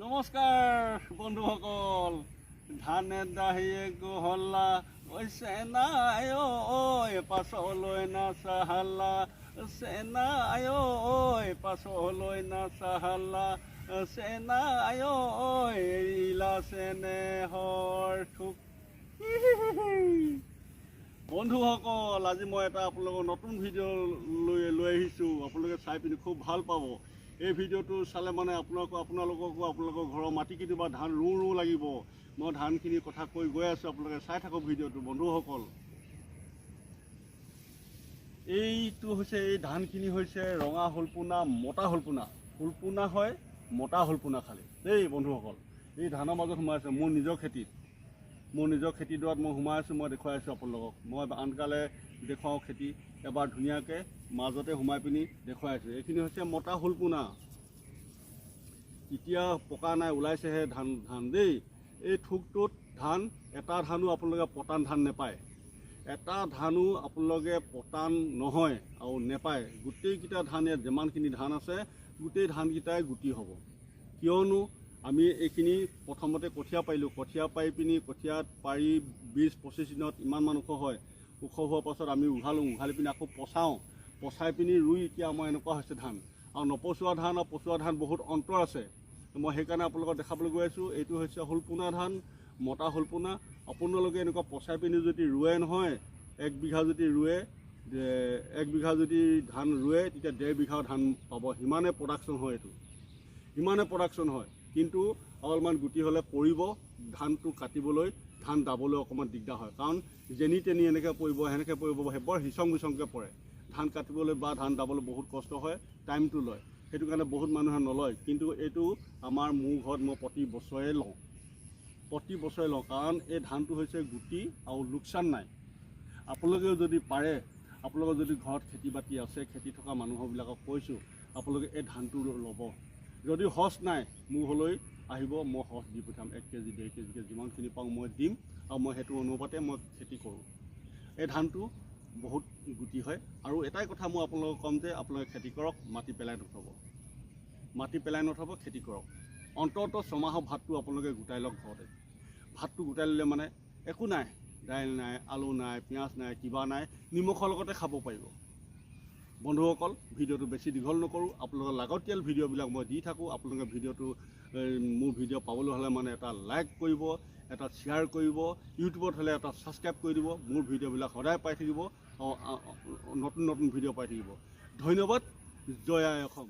নমস্কাৰ বন্ধুসকল ধানে দাহিয়ে গহলা চেনাই ঐ পাছলৈ নাচাহালা চেনাই ঐ পাছলৈ নাচাহালা চেনাই ঐ এৰিলা চেনেহৰ থোক বন্ধুসকল আজি মই এটা আপোনালোকৰ নতুন ভিডিঅ' লৈ লৈ আহিছোঁ। আপোনালোকে চাই পিনি খুব ভাল পাব। এই ভিডিঅ'টো চালে মানে আপোনালোকক আপোনালোককো আপোনালোকৰ ঘৰৰ মাটি কেতিয়াবা ধান ৰুওঁ ৰুওঁ লাগিব। মই ধানখিনিৰ কথা কৈ গৈ আছোঁ আপোনালোকে চাই থাকক ভিডিঅ'টো বন্ধুসকল। এইটো হৈছে এই ধানখিনি হৈছে ৰঙা হলপোনা মতা হলপোনা হলপোনা হয় মতা হলপোনা খালি। দেই বন্ধুসকল এই ধানৰ মাজত সোমাই আছে মোৰ নিজৰ খেতিত। মোৰ নিজৰ খেতিডৰাত মই সোমাই আছোঁ মই দেখুৱাই আছোঁ আপোনালোকক। মই আনকালে দেখুৱাওঁ খেতি এবাৰ ধুনীয়াকৈ মাজতে সোমাই পিনি দেখুৱাই আছোঁ। এইখিনি হৈছে মতা হুলপোনা এতিয়া পকা নাই ওলাইছেহে ধান ধান দেই। এই থোকটোত ধান এটা ধানো আপোনালোকে পতান ধান নেপায়। এটা ধানো আপোনালোকে পতান নহয় আৰু নেপায়। গোটেইকেইটা ধান ইয়াত যিমানখিনি ধান আছে গোটেই ধানকেইটাই গুটি হ'ব। কিয়নো আমি এইখিনি প্ৰথমতে কঠীয়া পাৰিলোঁ। কঠীয়া পাৰি পিনি কঠীয়াত পাৰি বিছ পঁচিছ দিনত ইমানমান ওখ হয়। ওখ হোৱাৰ পাছত আমি উঘালোঁ উঘালি পিনি আকৌ পচাওঁ। পচাই পিনি ৰুই এতিয়া আমাৰ এনেকুৱা হৈছে ধান। আৰু নপচোৱা ধান আৰু পচোৱা ধান বহুত অন্তৰ আছে। মই সেইকাৰণে আপোনালোকক দেখাবলৈ গৈ আছোঁ এইটো হৈছে হোলপোনা ধান মতা হোলপোনা। আপোনালোকে এনেকুৱা পচাই পিনি যদি ৰুৱে নহয় এক বিঘা যদি ৰুৱে এক বিঘা যদি ধান ৰুৱে তেতিয়া ডেৰ বিঘা ধান পাব। সিমানে প্ৰডাকশ্যন হয় এইটো। ইমানে প্ৰডাকশ্যন হয়। কিন্তু অলপমান গুটি হ'লে পৰিব, ধানটো কাটিবলৈ, ধান দাবলৈ অকণমান দিগদাৰ হয়। কাৰণ যেনি তেনি এনেকৈ পৰিব, সেনেকৈ পৰিব, সেই বৰ হিচং বিচংকৈ পৰে। ধান কাটিবলৈ বা ধান দাবলৈ বহুত কষ্ট হয়, টাইমটো লয়। সেইটো কাৰণে বহুত মানুহে নলয়। কিন্তু এইটো আমাৰ মোৰ ঘৰত মই প্ৰতি বছৰে লওঁ। প্ৰতি বছৰে লওঁ, কাৰণ এই ধানটো হৈছে গুটি আৰু লোকচান নাই। আপোনালোকেও যদি পাৰে, আপোনালোকৰ যদি ঘৰত খেতি বাতি আছে, খেতি থকা মানুহবিলাকক কৈছোঁ, আপোনালোকে এই ধানটো ল'ব। যদি সচ নাই মোৰ ঘৰলৈ আহিব মই সচ দি পঠিয়াম এক কেজি ডেৰ কেজিকৈ যিমানখিনি পাওঁ মই দিম আৰু মই সেইটো অনুপাতে মই খেতি কৰোঁ। এই ধানটো বহুত গুটি হয় আৰু এটাই কথা মই আপোনালোকক ক'ম যে আপোনালোকে খেতি কৰক মাটি পেলাই নথ'ব। মাটি পেলাই নথ'ব খেতি কৰক। অন্ততঃ ছমাহৰ ভাতটো আপোনালোকে গোটাই লওক ঘৰতে। ভাতটো গোটাই ল'লে মানে একো নাই দাইল নাই আলু নাই পিঁয়াজ নাই কিবা নাই নিমখৰ লগতে খাব পাৰিব। বন্ধুসকল ভিডিঅ'টো বেছি দীঘল নকৰোঁ। আপোনালোকৰ লাগতিয়াল ভিডিঅ'বিলাক মই দি থাকোঁ। আপোনালোকে ভিডিঅ'টো মোৰ ভিডিঅ' পাবলৈ হ'লে মানে এটা লাইক কৰিব এটা শ্বেয়াৰ কৰিব ইউটিউবত হ'লে এটা ছাবস্ক্ৰাইব কৰি দিব মোৰ ভিডিঅ'বিলাক সদায় পাই থাকিব নতুন নতুন ভিডিঅ' পাই থাকিব। ধন্যবাদ। জয় অসম